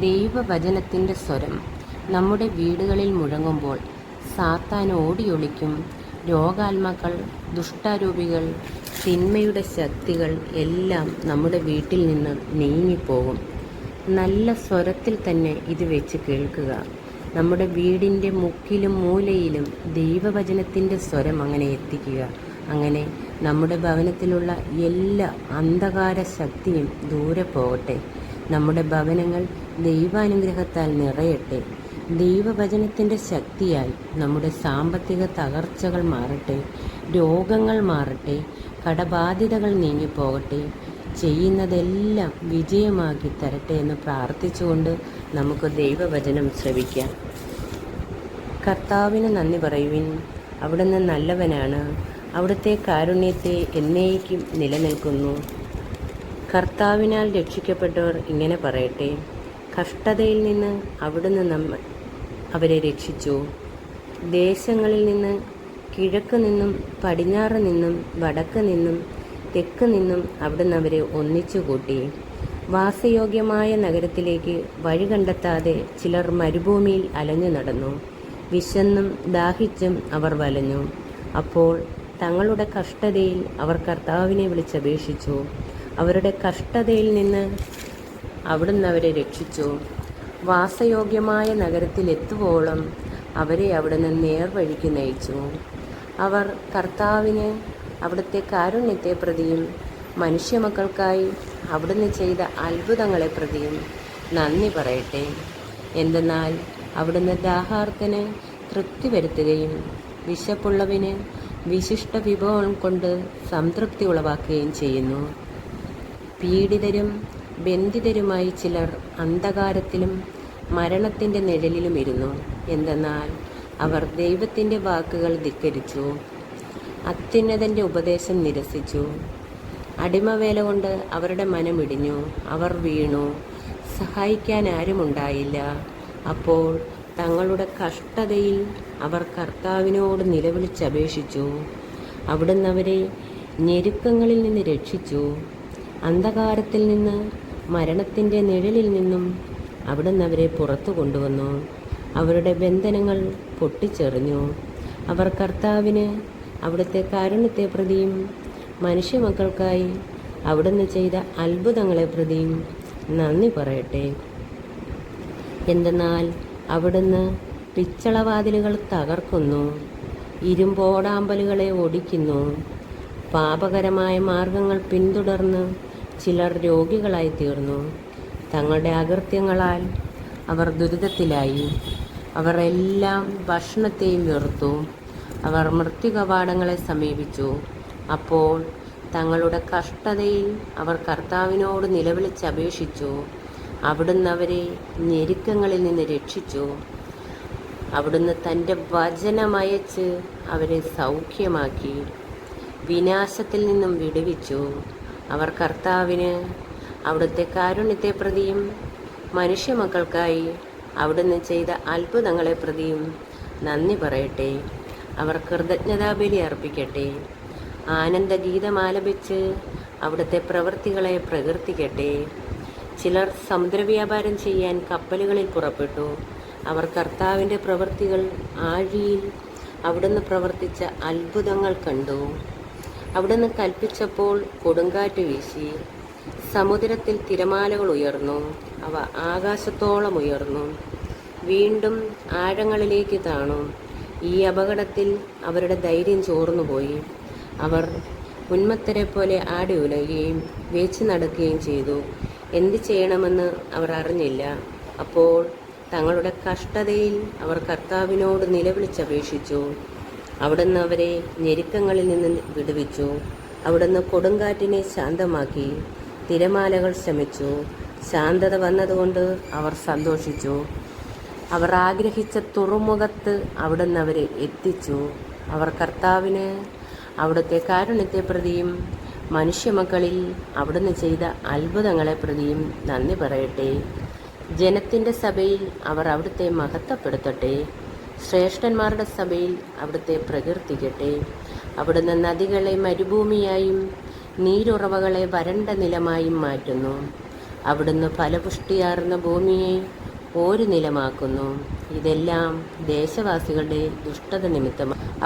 ദൈവവചനത്തിന്റെ സ്വരം നമ്മുടെ വീടുകളിൽ മുഴങ്ങുമ്പോൾ സാത്താൻ ഓടിയൊളിക്കും. രോഗാത്മാക്കൾ ദുഷ്ടാരൂപികൾ തിന്മയുടെ ശക്തികൾ എല്ലാം നമ്മുടെ വീട്ടിൽ നിന്ന് നീങ്ങിപ്പോകും. നല്ല സ്വരത്തിൽ തന്നെ ഇത് വെച്ച് കേൾക്കുക. നമ്മുടെ വീടിന്റെ മുക്കിലും മൂലയിലും ദൈവവചനത്തിന്റെ സ്വരം അങ്ങനെ എത്തിക്കുക. അങ്ങനെ നമ്മുടെ ഭവനത്തിലുള്ള എല്ലാ അന്ധകാര ശക്തിയും ദൂരെ പോകട്ടെ. നമ്മുടെ ഭവനങ്ങൾ ദൈവാനുഗ്രഹത്താൽ നിറയട്ടെ. ദൈവവചനത്തിന്റെ ശക്തിയാൽ നമ്മുടെ സാമ്പത്തിക തകർച്ചകൾ മാറട്ടെ. രോഗങ്ങൾ മാറട്ടെ. കടബാധ്യതകൾ നീങ്ങിപ്പോകട്ടെ ചെയ്യുന്നതെല്ലാം വിജയമാക്കി തരട്ടെ എന്ന് പ്രാർത്ഥിച്ചുകൊണ്ട് നമുക്ക് ദൈവവചനം ശ്രവിക്കാം. കർത്താവിന് നന്ദി പറയുവിൻ. അവിടുന്ന് നല്ലവനാണ്. അവിടുത്തെ കാരുണ്യത്തെ എന്നേക്കും നിലനിൽക്കുന്നു. കർത്താവിനാൽ രക്ഷിക്കപ്പെട്ടവർ ഇങ്ങനെ പറയട്ടെ കഷ്ടതയിൽ നിന്ന് അവിടുന്ന് നമ്മ അവരെ രക്ഷിച്ചു. ദേശങ്ങളിൽ നിന്ന് കിഴക്ക് നിന്നും പടിഞ്ഞാറ് നിന്നും വടക്ക് നിന്നും തെക്ക് നിന്നും അവിടുന്ന് അവരെ ഒന്നിച്ചു കൂട്ടി. വാസയോഗ്യമായ നഗരത്തിലേക്ക് വഴി കണ്ടെത്താതെ ചിലർ മരുഭൂമിയിൽ അലഞ്ഞു നടന്നു. വിശന്നും ദാഹിച്ചും അവർ വലഞ്ഞു. അപ്പോൾ തങ്ങളുടെ കഷ്ടതയിൽ അവർ കർത്താവിനെ വിളിച്ചപേക്ഷിച്ചു. അവരുടെ കഷ്ടതയിൽ നിന്ന് അവിടുന്ന് അവരെ രക്ഷിച്ചു. വാസയോഗ്യമായ നഗരത്തിൽ എത്തുവോളം അവരെ അവിടുന്ന് നേർവഴിക്ക് നയിച്ചു. അവർ കർത്താവിന് അവിടുത്തെ കാരുണ്യത്തെ പ്രതിയും മനുഷ്യമക്കൾക്കായി അവിടുന്ന് ചെയ്ത അത്ഭുതങ്ങളെ പ്രതിയും നന്ദി പറയട്ടെ. എന്തെന്നാൽ അവിടുന്ന് ദാഹാർത്ഥന് തൃപ്തി വരുത്തുകയും വിശപ്പുള്ളവന് വിശിഷ്ട വിഭവം കൊണ്ട് സംതൃപ്തി ഉളവാക്കുകയും ചെയ്യുന്നു. പീഡിതരും ബന്ധിതരുമായി ചിലർ അന്ധകാരത്തിലും മരണത്തിന്റെ നിഴലിലും ഇരുന്നു. എന്തെന്നാൽ അവർ ദൈവത്തിന്റെ വാക്കുകൾ ധിക്കരിച്ചു. അത്യുന്നതന്റെ ഉപദേശം നിരസിച്ചു. അടിമവേല കൊണ്ട് അവരുടെ മനമിടിഞ്ഞു അവർ വീണു. സഹായിക്കാൻ ആരുമുണ്ടായില്ല. അപ്പോൾ തങ്ങളുടെ കഷ്ടതയിൽ അവർ കർത്താവിനോട് നിലവിളിച്ചപേക്ഷിച്ചു. അവിടുന്ന് അവരെ ഞെരുക്കങ്ങളിൽ നിന്ന് രക്ഷിച്ചു. അന്ധകാരത്തിൽ നിന്ന് മരണത്തിന്റെ നിഴലിൽ നിന്നും അവിടുന്ന് അവരെ പുറത്തു കൊണ്ടുവന്നു. അവരുടെ ബന്ധനങ്ങൾ പൊട്ടിച്ചെറിഞ്ഞു. അവർ കർത്താവിന് അവിടുത്തെ കാരുണ്യത്തെ പ്രതിയും മനുഷ്യമക്കൾക്കായി അവിടുന്ന് ചെയ്ത അത്ഭുതങ്ങളെ പ്രതിയും നന്ദി പറയട്ടെ. എന്തെന്നാൽ അവിടുന്ന് പിച്ചളവാതിലുകൾ തകർക്കുന്നു. ഇരുമ്പോടാമ്പലുകളെ ഒടിക്കുന്നു പാപകരമായ മാർഗങ്ങൾ പിന്തുടർന്ന് ചിലർ രോഗികളായി തീർന്നു. തങ്ങളുടെ അകൃത്യങ്ങളാൽ അവർ ദുരിതത്തിലായി. അവർ എല്ലാം ഭക്ഷണത്തെയും വെറുത്തു. അവർ മൃത്യുകവാടങ്ങളെ സമീപിച്ചു. അപ്പോൾ തങ്ങളുടെ കഷ്ടതയിൽ അവർ കർത്താവിനോട് നിലവിളിച്ചപേക്ഷിച്ചു അവിടുന്ന് അവരെ ഞെരുക്കങ്ങളിൽ നിന്ന് രക്ഷിച്ചു. അവിടുന്ന് തന്റെ വചനമയച്ച് അവരെ സൗഖ്യമാക്കി. വിനാശത്തിൽ നിന്നും വിടുവിച്ചു. അവർ കർത്താവിന് അവിടുത്തെ കാരുണ്യത്തെ പ്രതിയും മനുഷ്യമക്കൾക്കായി അവിടുന്ന് ചെയ്ത അത്ഭുതങ്ങളെ പ്രതിയും നന്ദി പറയട്ടെ. അവർ കൃതജ്ഞതാബലി അർപ്പിക്കട്ടെ. ആനന്ദഗീതം ആലപിച്ച് അവിടുത്തെ പ്രവൃത്തികളെ പ്രകീർത്തിക്കട്ടെ. ചിലർ സമുദ്രവ്യാപാരം ചെയ്യാൻ കപ്പലുകളിൽ പുറപ്പെട്ടു. അവർ കർത്താവിന്റെ പ്രവൃത്തികൾ ആഴിയിൽ അവിടുന്ന് പ്രവർത്തിച്ച അത്ഭുതങ്ങൾ കണ്ടു. അവിടുന്ന് കൽപ്പിച്ചപ്പോൾ കൊടുങ്കാറ്റ് വീശി. സമുദ്രത്തിൽ തിരമാലകൾ ഉയർന്നു. അവ ആകാശത്തോളം ഉയർന്നു. വീണ്ടും ആഴങ്ങളിലേക്ക് താണു. ഈ അപകടത്തിൽ അവരുടെ ധൈര്യം ചോർന്നുപോയി. അവർ ഉന്മത്തരെ പോലെ ആടി ഉലയുകയും വേച്ചു നടക്കുകയും ചെയ്തു. എന്ത് ചെയ്യണമെന്ന് അവർ അറിഞ്ഞില്ല. അപ്പോൾ തങ്ങളുടെ കഷ്ടതയിൽ അവർ കർത്താവിനോട് നിലവിളിച്ചപേക്ഷിച്ചു. അവിടുന്ന് അവരെ ഞെരുക്കങ്ങളിൽ നിന്ന് വിടുവിച്ചു. അവിടുന്ന് കൊടുങ്കാറ്റിനെ ശാന്തമാക്കി തിരമാലകൾ ശമിച്ചു. ശാന്തത വന്നതുകൊണ്ട് അവർ സന്തോഷിച്ചു. അവർ ആഗ്രഹിച്ച തുറമുഖത്ത് അവിടുന്ന് അവരെ എത്തിച്ചു. അവർ കർത്താവിന് അവിടുത്തെ കാരുണ്യത്തെ പ്രതിയും മനുഷ്യമക്കളിൽ അവിടുന്ന് ചെയ്ത അത്ഭുതങ്ങളെ പ്രതിയും നന്ദി പറയട്ടെ. ജനത്തിന്റെ സഭയിൽ അവർ അവിടുത്തെ മഹത്വപ്പെടുത്തട്ടെ. ശ്രേഷ്ഠന്മാരുടെ സഭയിൽ അവിടുത്തെ പ്രകീർത്തിക്കട്ടെ അവിടുന്ന് നദികളെ മരുഭൂമിയായും നീരുറവകളെ വരണ്ട നിലമായും മാറ്റുന്നു. അവിടുന്ന് ഫലപുഷ്ടിയാർന്ന ഭൂമിയെ ഒരു നിലമാക്കുന്നു ഇതെല്ലാം ദേശവാസികളുടെ ദുഷ്ടത നിമിത്തമാണ്